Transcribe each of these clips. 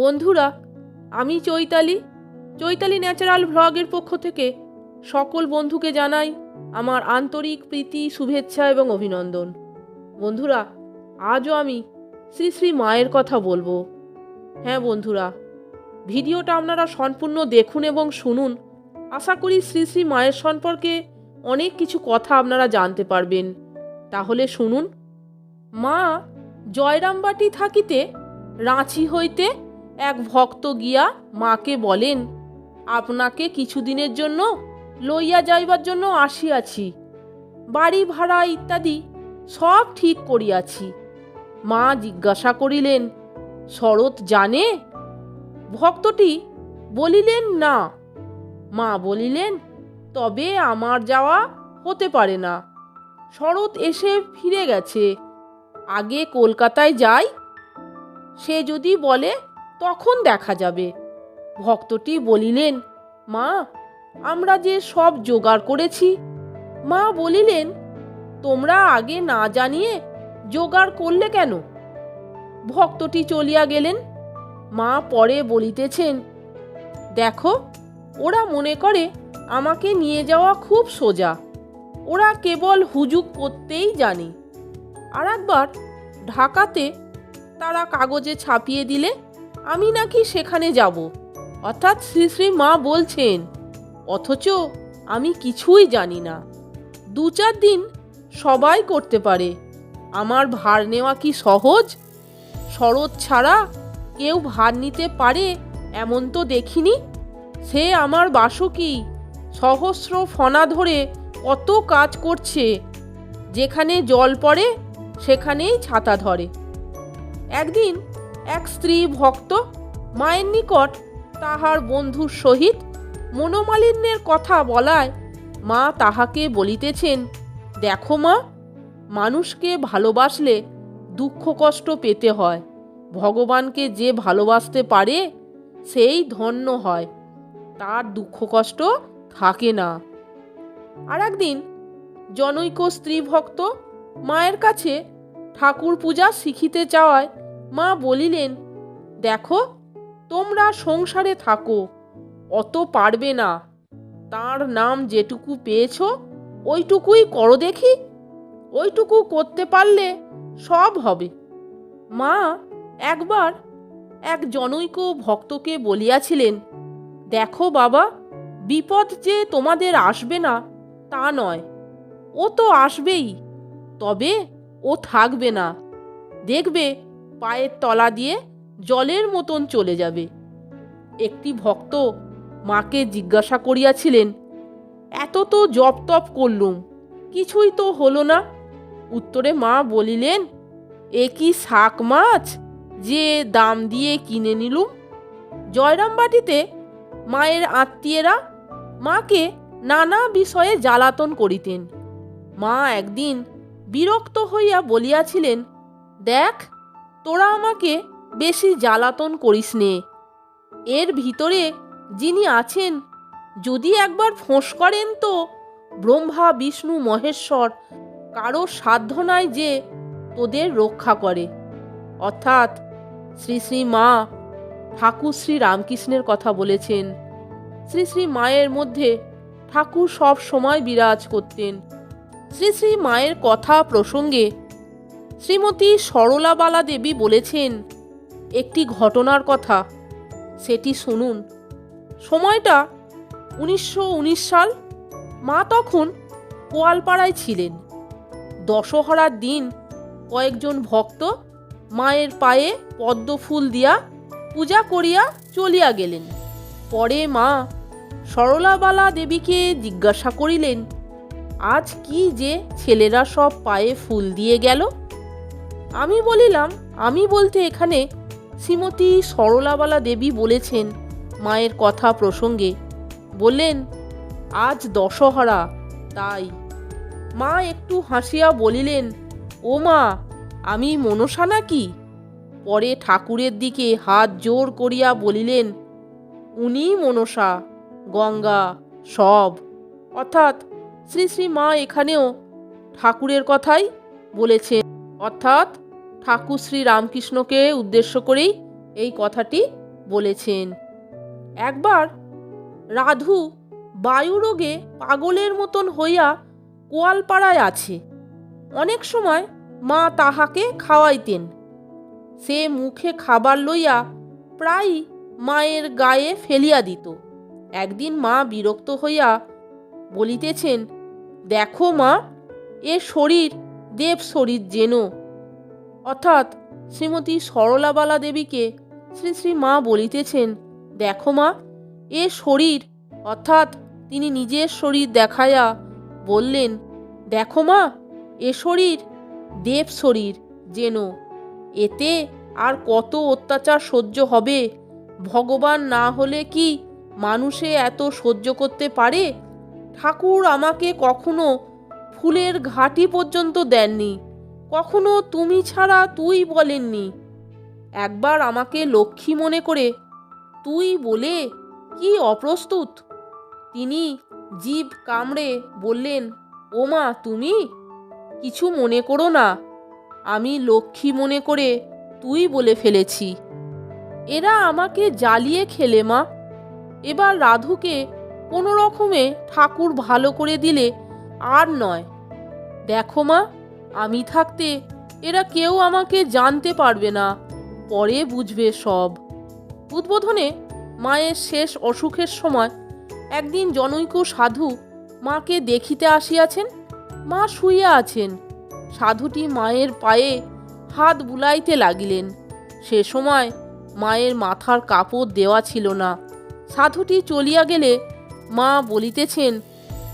বন্ধুরা, আমি চৈতালি। চৈতালি ন্যাচারাল ভ্লগের পক্ষ থেকে সকল বন্ধুকে জানাই আমার আন্তরিক প্রীতি, শুভেচ্ছা এবং অভিনন্দন। বন্ধুরা, আজও আমি শ্রী শ্রী মায়ের কথা বলব। হ্যাঁ বন্ধুরা, ভিডিওটা আপনারা সম্পূর্ণ দেখুন এবং শুনুন। আশা করি শ্রী শ্রী মায়ের সম্পর্কে অনেক কিছু কথা আপনারা জানতে পারবেন। তাহলে শুনুন। মা, জয়রামবাটি থাকিতে রাঁচি হইতে এক ভক্ত গিয়া মাকে বলেন, আপনাকে কিছুদিনের জন্য লইয়া যাইবার জন্য আসিয়াছি। বাড়ি ভাড়া ইত্যাদি সব ঠিক করিয়াছি। মা জিজ্ঞাসা করিলেন, শরৎ জানে? ভক্তটি বলিলেন, না। মা বলিলেন, তবে আমার যাওয়া হতে পারে না। শরৎ এসে ফিরে গেছে। আগে কলকাতায় যাই। সে যদি বলে তখন দেখা যাবে। ভক্তটি বলিলেন, মা, আমরা যে সব জোগাড় করেছি। মা বলিলেন, তোমরা আগে না জানিয়ে জোগাড় করলে কেন? ভক্তটি চলিয়া গেলেন। মা পরে বলিতেছেন, দেখো, ওরা মনে করে আমাকে নিয়ে যাওয়া খুব সোজা। ওরা কেবল হুজুক করতেই জানে। আর একবার ঢাকাতে তারা কাগজে ছাপিয়ে দিলে আমি নাকি সেখানে যাব। অর্থাৎ শ্রী শ্রী মা বলছেন, অথচ আমি কিছুই জানি না। দু চার দিন সবাই করতে পারে। আমার ভার নেওয়া কি সহজ? শরৎ ছাড়া কেউ ভার নিতে পারে এমন তো দেখিনি। সে আমার বাসকি সহস্র ফনা ধরে কত কাজ করছে। যেখানে জল পড়ে সেখানেই ছাতা ধরে। একদিন এক স্ত্রী ভক্ত, মায়ের নিকট তাহার বন্ধুর সহিত মনোমালিন্যের কথা বলায় মা তাহাকে বলিতেছেন, দেখো মা, মানুষকে ভালোবাসলে দুঃখ কষ্ট পেতে হয়। ভগবানকে যে ভালোবাসতে পারে, সেই ধন্য হয়। তার দুঃখ কষ্ট থাকে না। আর একদিন জনৈক স্ত্রী ভক্ত মায়ের কাছে ঠাকুর পূজা শিখিতে চাওয়ায় মা বলিলেন, দেখো, তোমরা সংসারে থাকো, অত পারবে না। তার নাম যেটুকু পেয়েছ, ওইটুকুই করো দেখি। ওইটুকু করতে পারলে সব হবে। মা একবার এক জনৈক ভক্তকে বলিয়াছিলেন, দেখো বাবা, বিপদ যে তোমাদের আসবে না, তা নয়। ও তো আসবেই, তবে ও থাকবে না। দেখবে পায়ের তলা দিয়ে জলের মতন চলে যাবে। একটি ভক্ত মাকে জিজ্ঞাসা করিয়াছিলেন, এত তো জপ তপ করলুম, কিছুই তো হলো না? উত্তরে মা বলিলেন, এ কি শাক মাছ যে দাম দিয়ে কিনে নিলুম? জয়রামবাটিতে মায়ের আত্মীয়েরা মাকে নানা বিষয়ে জ্বালাতন করিতেন। মা একদিন বিরক্ত হইয়া বলিয়াছিলেন, দেখ তোরা আমাকে বেশি জ্বালাতন করিস নে। এর ভিতরে যিনি আছেন, যদি একবার ফোঁস করেন তো, ব্রহ্মা, বিষ্ণু, মহেশ্বর, কারও সাধ্য নাই যে তোদের রক্ষা করে। অর্থাৎ শ্রী শ্রী মা ঠাকুর শ্রী রামকৃষ্ণের কথা বলেছেন। শ্রী শ্রী মায়ের মধ্যে ঠাকুর সব সময় বিরাজ করতেন। শ্রী শ্রী মায়ের কথা প্রসঙ্গে শ্রীমতী সরলাবালা দেবী বলেছেন, একটি ঘটনার কথা, সেটি শুনুন। সময়টা উনিশশো উনিশ সাল। মা তখন গোয়ালপাড়ায় ছিলেন। দশহরার দিন কয়েকজন ভক্ত মায়ের পায়ে পদ্ম ফুল দিয়া পূজা করিয়া চলিয়া গেলেন। পরে মা সরলাবালা দেবীকে জিজ্ঞাসা করিলেন, আজ কি যে ছেলেরা সব পায়ে ফুল দিয়ে গেল? আমি বলিলাম, আমি বলতে এখানে শ্রীমতী সরলাবালা দেবী বলেছেন মায়ের কথা প্রসঙ্গে। বললেন, আজ দশহরা, তাই। মা একটু হাসিয়া বলিলেন, ও মা, আমি মনসা নাকি? পরে ঠাকুরের দিকে হাত জোর করিয়া বলিলেন, উনি মনসা, গঙ্গা, সব। অর্থাৎ শ্রী শ্রী মা এখানেও ঠাকুরের কথাই বলেছেন। অর্থাৎ ঠাকুর শ্রী রামকৃষ্ণকে উদ্দেশ্য করেই এই কথাটি বলেছেন। একবার রাধু বায়ুরোগে পাগলের মতন হইয়া কোয়ালপাড়ায় আছে। অনেক সময় মা তাহাকে খাওয়াইতেন। সে মুখে খাবার লইয়া প্রায়ই মায়ের গায়ে ফেলিয়া দিত। একদিন মা বিরক্ত হইয়া বলিতেছেন, দেখো মা, এ শরীর দেব শরীর যেন। অর্থাৎ শ্রীমতী সরলাবালা দেবীকে শ্রী শ্রী মা বলিতেছেন, দেখো মা, এ শরীর, অর্থাৎ তিনি নিজের শরীর দেখাইয়া বললেন, দেখো মা, এ শরীর দেব শরীর যেন। এতে আর কত অত্যাচার সহ্য হবে? ভগবান না হলে কি মানুষে এত সহ্য করতে পারে? ঠাকুর আমাকে কখনো ফুলের ঘাটি পর্যন্ত দেননি। কখনো তুমি ছাড়া তুই বলেননি। একবার আমাকে লক্ষ্মী মনে করে, তুই বলে কি অপ্রস্তুত? তিনি জীব কামড়ে বললেন, ওমা, তুমি? কিছু মনে করো না। আমি লক্ষ্মী মনে করে তুই বলে ফেলেছি। এরা আমাকে জ্বালিয়ে খেলে, মা। এবার রাধুকে কোনো রকমে ঠাকুর ভালো করে দিলে আর নয়। দেখো মা, আমি থাকতে এরা কেউ আমাকে জানতে পারবে না, পরে বুঝবে সব। উদ্বোধনে মায়ের শেষ অসুখের সময় একদিন জনৈক সাধু মাকে দেখিতে আসিয়াছেন, মা শুইয়া আছেন। সাধুটি মায়ের পায়ে হাত বুলাইতে লাগিলেন। সে সময় মায়ের মাথার কাপড় দেওয়া ছিল না। সাধুটি চলিয়া গেলে মা বলিতেছেন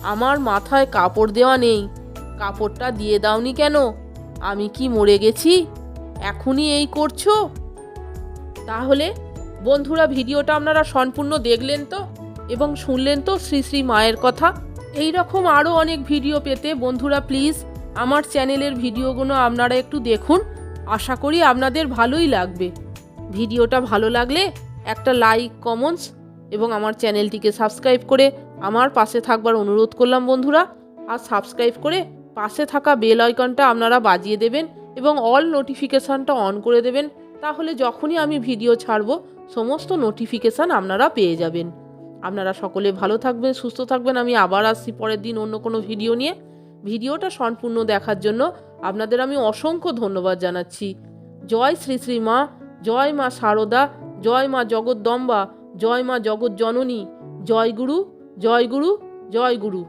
আমার মাথায় কাপড় দেওয়া নেই। কাপড়টা দিয়ে দাওনি কেন? আমি কি মরে গেছি? এখনই এই করছ? তাহলে, বন্ধুরা, ভিডিওটা আপনারা সম্পূর্ণ দেখলেন তো? এবং শুনলেন তো শ্রী শ্রী মায়ের কথা? এই রকম আরও অনেক ভিডিও পেতে বন্ধুরা, প্লিজ, আমার চ্যানেলের ভিডিওগুলো আপনারা একটু দেখুন। আশা করি আপনাদের ভালোই লাগবে। ভিডিওটা ভালো লাগলে একটা লাইক, কমেন্টস এবং আমার চ্যানেলটিকে সাবস্ক্রাইব করে আমার পাশে থাকবার অনুরোধ করলাম বন্ধুরা, আর সাবস্ক্রাইব করে পাশে থাকা বেল আইকনটা আপনারা বাজিয়ে দেবেন এবং অল নোটিফিকেশানটা অন করে দেবেন, তাহলে যখনই আমি ভিডিও ছাড়বো, সমস্ত নোটিফিকেশান আপনারা পেয়ে যাবেন। আপনারা সকলে ভালো থাকবেন, সুস্থ থাকবেন, আমি আবার আসছি পরের দিন অন্য কোনো ভিডিও নিয়ে। ভিডিওটা সম্পূর্ণ দেখার জন্য আপনাদের আমি অসংখ্য ধন্যবাদ জানাচ্ছি। জয় শ্রী শ্রী মা, জয় মা শারদা জয় মা জগদ্দম্বা, জয় মা জগৎ জননী জয় গুরু জয় গুরু জয় গুরু।